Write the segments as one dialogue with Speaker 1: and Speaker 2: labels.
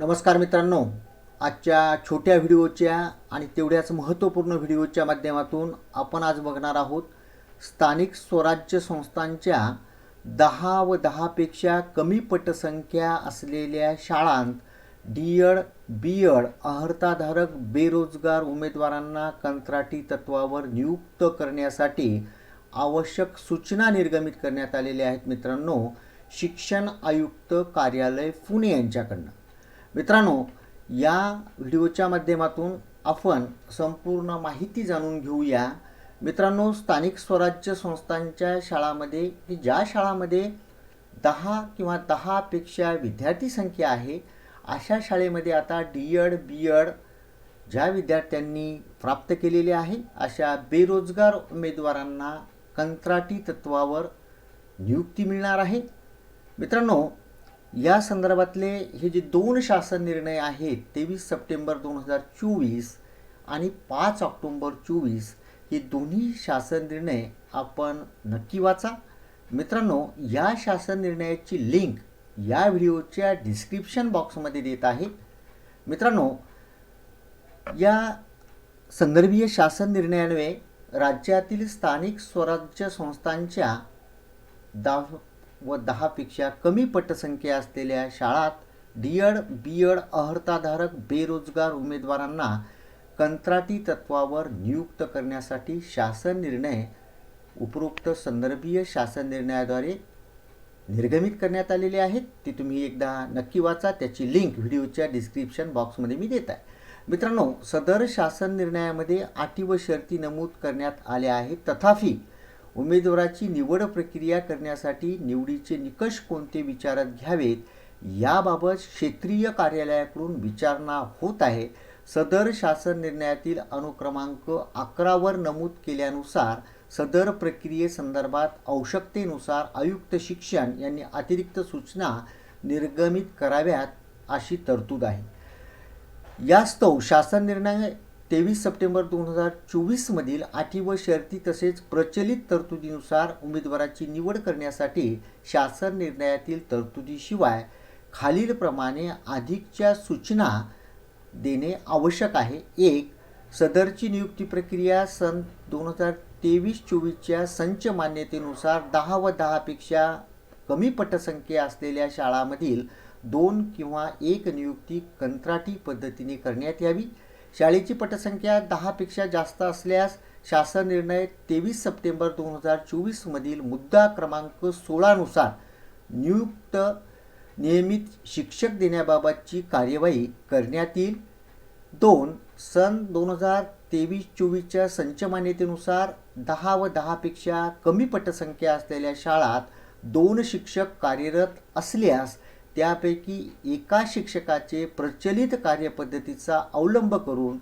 Speaker 1: नमस्कार मित्रांनो. आजच्या छोट्या व्हिडिओच्या आणि तेवढ्याच महत्त्वपूर्ण व्हिडिओच्या माध्यमातून आपण आज बघणार आहोत स्थानिक स्वराज्य संस्थांच्या दहा व दहापेक्षा कमी पटसंख्या असलेल्या शाळांत डी एड बी एड अर्हताधारक बेरोजगार उमेदवारांना कंत्राटी तत्वावर नियुक्त करण्यासाठी आवश्यक सूचना निर्गमित करण्यात आलेल्या आहेत मित्रांनो. शिक्षण आयुक्त कार्यालय पुणे यांच्याकडनं. मित्रांनो या व्हिडिओच्या माध्यमातून आपण संपूर्ण माहिती जाणून घेऊया. मित्रांनो स्थानिक स्वराज्य संस्थांच्या शाळामध्ये की ज्या शाळामध्ये दहा किंवा दहापेक्षा विद्यार्थी संख्या आहे अशा शाळेमध्ये आता डी एड बी एड ज्या विद्यार्थ्यांनी प्राप्त केलेले आहे अशा बेरोजगार उमेदवारांना कंत्राटी तत्वावर नियुक्ती मिळणार आहे. मित्रांनो या संदर्भातले हे जे दोन शासन निर्णय आहेत तेवीस सप्टेंबर दोन हजार चोवीस आणि पाच ऑक्टोंबर चोवीस हे दोन्ही शासन निर्णय आपण नक्की वाचा. मित्रांनो या शासन निर्णयाची लिंक या व्हिडिओच्या डिस्क्रिप्शन बॉक्समध्ये देत आहे. मित्रांनो या संदर्भीय शासन निर्णयान्वये राज्यातील स्थानिक स्वराज्य संस्थांच्या दाव व दहापेक्षा कमी पटसंख्या असलेल्या शाळात डी एड बी एड अर्हताधारक बेरोजगार उमेदवारांना कंत्राटी तत्वावर नियुक्त करण्यासाठी शासन निर्णय उपरोक्त संदर्भीय शासन निर्णयाद्वारे निर्गमित करण्यात आलेले आहेत. ते तुम्ही एकदा नक्की वाचा. त्याची लिंक व्हिडिओच्या डिस्क्रिप्शन बॉक्समध्ये मी देत आहे. मित्रांनो सदर शासन निर्णयामध्ये अटी व शर्ती नमूद करण्यात आल्या आहेत. तथापि उमेदवाराची निवड प्रक्रिया करण्यासाठी निवडीचे निकष कोणते विचारात घ्यावेत याबाबत क्षेत्रीय कार्यालयाकडून विचारणा होत आहे. सदर शासन निर्णयातील अनुक्रमांक अकरावर नमूद केल्यानुसार सदर प्रक्रियेसंदर्भात आवश्यकतेनुसार आयुक्त शिक्षण यांनी अतिरिक्त सूचना निर्गमित कराव्यात अशी तरतूद आहे. यास्तव शासन निर्णय तेवीस सप्टेंबर दोन हजार चोवीसमधील अटी व शर्ती तसेच प्रचलित तरतुदीनुसार उमेदवाराची निवड करण्यासाठी शासन निर्णयातील तरतुदीशिवाय खालीलप्रमाणे अधिकच्या सूचना देणे आवश्यक आहे. एक सदरची नियुक्ती प्रक्रिया सन दोन हजार तेवीस चोवीसच्या संच मान्यतेनुसार दहा व दहापेक्षा कमी पटसंख्या असलेल्या शाळांमधील दोन किंवा एक नियुक्ती कंत्राटी पद्धतीने करण्यात यावी. शाळेची पटसंख्या दहापेक्षा जास्त असल्यास शासन निर्णय तेवीस सप्टेंबर दोन हजार चोवीसमधील मुद्दा क्रमांक सोळानुसार नियुक्त नियमित शिक्षक देण्याबाबतची कार्यवाही करण्यात येईल. दोन सन दोन हजार तेवीस चोवीसच्या संचमान्यतेनुसार दहा व दहापेक्षा कमी पटसंख्या असलेल्या शाळात दोन शिक्षक कार्यरत असल्यास त्यापैकी एका शिक्षकाचे प्रचलित कार्यपद्धतीचा अवलंब करून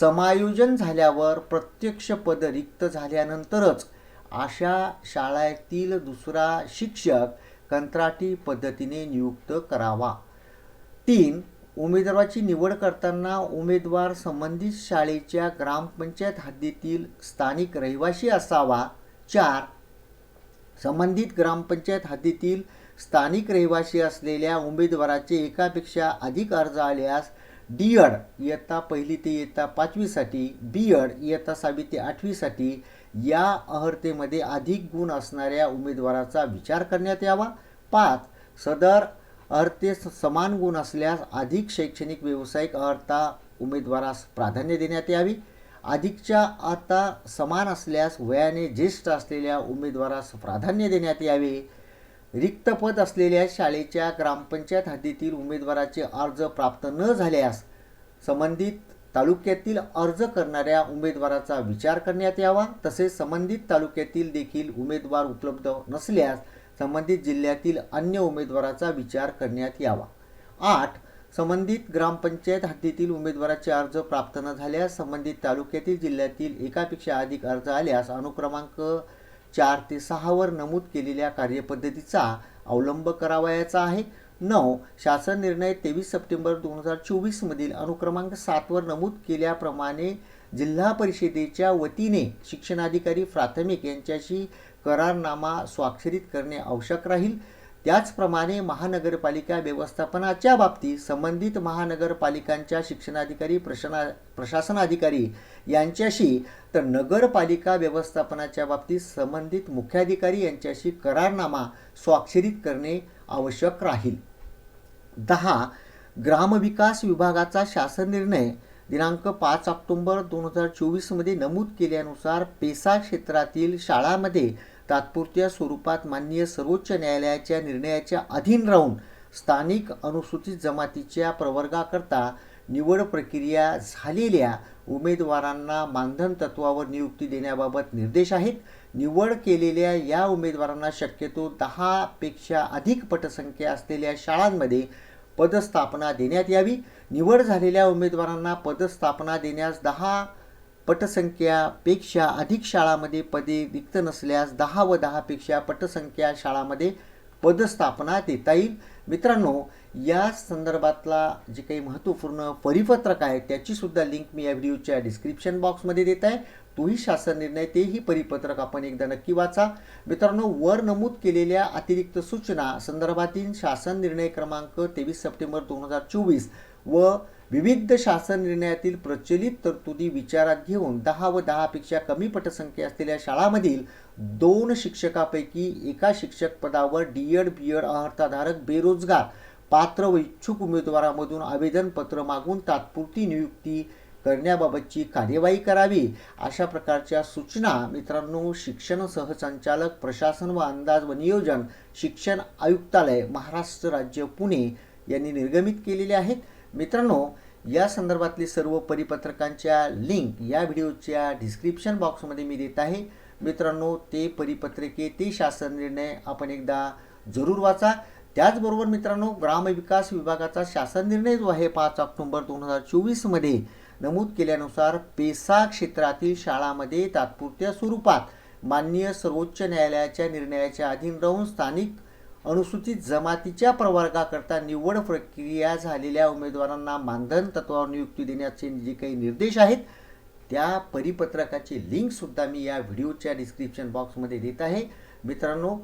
Speaker 1: समायोजन झाल्यावर प्रत्यक्ष पद रिक्त झाल्यानंतरच अशा शाळेतील दुसरा शिक्षक कंत्राटी पद्धतीने नियुक्त करावा. तीन उमेदवाराची निवड करताना उमेदवार संबंधित शाळेच्या ग्रामपंचायत हद्दीतील स्थानिक रहिवासी असावा. चार संबंधित ग्रामपंचायत हद्दीतील स्थानिक रहिवासी असलेल्या उमेदवाराचे एकापेक्षा अधिक अर्ज आल्यास डी एड इयत्ता पहिली ते इयत्ता पाचवीसाठी बी एड इयत्ता सहावी ते आठवीसाठी या अर्हतेमध्ये अधिक गुण असणाऱ्या उमेदवाराचा विचार करण्यात यावा. पाच सदर अर्हतेस समान गुण असल्यास अधिक शैक्षणिक व्यावसायिक अर्हता उमेदवारास प्राधान्य देण्यात यावी. अधिकच्या आता समान असल्यास वयाने ज्येष्ठ असलेल्या उमेदवारास प्राधान्य देण्यात यावे. रिक्त पद असलेल्या शाळेच्या ग्रामपंचायत हद्दीतील उमेदवाराचे अर्ज प्राप्त न झाल्यास संबंधित तालुक्यातील अर्ज करणाऱ्या उमेदवाराचा विचार करण्यात यावा. तसेच संबंधित तालुक्यातील देखील उमेदवार उपलब्ध नसल्यास संबंधित जिल्ह्यातील अन्य उमेदवाराचा विचार करण्यात यावा. आठ संबंधित ग्रामपंचायत हद्दीतील उमेदवाराचे अर्ज प्राप्त न झाल्यास संबंधित तालुक्यातील जिल्ह्यातील एकापेक्षा अधिक अर्ज आल्यास अनुक्रमांक चार ते सहावर नमूद केलेल्या कार्यपद्धतीचा अवलंब करावयाचा आहे. नऊ शासन निर्णय तेवीस सप्टेंबर दोन हजार चोवीसमधील अनुक्रमांक सातवर नमूद केल्याप्रमाणे जिल्हा परिषदेच्या वतीने शिक्षणाधिकारी प्राथमिक यांच्याशी करारनामा स्वाक्षरित करणे आवश्यक राहील. त्याचप्रमाणे महानगरपालिका व्यवस्थापनाच्या बाबतीत संबंधित महानगरपालिकांच्या शिक्षणाधिकारी प्रशना प्रशासनाधिकारी यांच्याशी तर नगरपालिका व्यवस्थापनाच्या बाबतीत संबंधित मुख्याधिकारी यांच्याशी करारनामा स्वाक्षरित करणे आवश्यक राहील. दहा ग्रामविकास विभागाचा शासन निर्णय दिनांक पाच ऑक्टोंबर दोन हजार चोवीसमध्ये नमूद केल्यानुसार पेसा क्षेत्रातील शाळामध्ये तात्पुरत्या स्वरूपात माननीय सर्वोच्च न्यायालयाच्या निर्णयाच्या अधीन राहून स्थानिक अनुसूचित जमातीच्या प्रवर्गाकरता निवड प्रक्रिया झालेल्या उमेदवारांना मानधन तत्वावर नियुक्ती देण्याबाबत निर्देश आहेत. निवड केलेल्या या उमेदवारांना शक्यतो दहापेक्षा अधिक पटसंख्या असलेल्या शाळांमध्ये पदस्थापना देण्यात यावी. निवड झालेल्या उमेदवारांना पदस्थापना देण्यास दहा पटसंख्यापेक्षा अधिक शाळामध्ये पदे रिक्त नसल्यास दहा व दहापेक्षा पटसंख्या शाळामध्ये पदस्थापना देता येईल. मित्रांनो या संदर्भातला जे काही महत्त्वपूर्ण परिपत्रक आहे त्याचीसुद्धा लिंक मी या व्हिडिओच्या डिस्क्रिप्शन बॉक्समध्ये देत आहे. तोही शासन निर्णय तेही परिपत्रक आपण एकदा नक्की वाचा. मित्रांनो वर नमूद केलेल्या अतिरिक्त सूचना संदर्भातील शासन निर्णय क्रमांक तेवीस सप्टेंबर दोन हजार चोवीस व विविध शासन निर्णयातील प्रचलित तरतुदी विचारात घेऊन दहा व दहापेक्षा कमी पटसंख्या असलेल्या शाळांमधील दोन शिक्षकापैकी एका शिक्षक पदावर डी एड बी एड अर्थाधारक बेरोजगार पात्र व इच्छुक उमेदवारामधून आवेदनपत्र मागून तात्पुरती नियुक्ती करण्याबाबतची कार्यवाही करावी अशा प्रकारच्या सूचना मित्रांनो शिक्षण सहसंचालक प्रशासन व अंदाज व नियोजन शिक्षण आयुक्तालय महाराष्ट्र राज्य पुणे यांनी निर्गमित केलेले आहेत. मित्रांनो या संदर्भातली सर्व परिपत्रकांच्या लिंक या व्हिडिओच्या डिस्क्रिप्शन बॉक्समध्ये मी देत आहे. मित्रांनो ते परिपत्रके ते शासन निर्णय आपण एकदा जरूर वाचा. त्याचबरोबर मित्रांनो ग्रामविकास विभागाचा शासन निर्णय जो आहे पाच ऑक्टोंबर दोन हजार चोवीसमध्ये नमूद केल्यानुसार पेसा क्षेत्रातील शाळामध्ये तात्पुरत्या स्वरूपात माननीय सर्वोच्च न्यायालयाच्या निर्णयाच्या अधीन राहून स्थानिक अनुसूचित जमातीच्या प्रवर्गाकरता निवड प्रक्रिया झालेल्या उमेदवारांना मानधन तत्वावर नियुक्ती देण्याचे जे काही निर्देश आहेत त्या परिपत्रकाची लिंकसुद्धा मी या व्हिडिओच्या डिस्क्रिप्शन बॉक्समध्ये देत आहे. मित्रांनो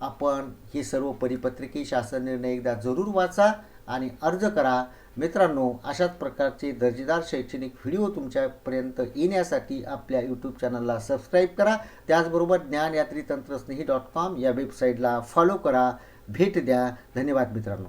Speaker 1: आपण हे सर्व परिपत्रके शासन निर्णय एकदा जरूर वाचा. आणि अर्ज करा. मित्रांनो अशाच प्रकारचे दर्जेदार शैक्षणिक व्हिडिओ तुमच्यापर्यंत येण्यासाठी आपल्या यूट्यूब चॅनलला सबस्क्राईब करा. त्याचबरोबर ज्ञानयात्री तंत्रस्नेही डॉट कॉम या वेबसाईटला फॉलो करा. भेट द्या. धन्यवाद मित्रांनो.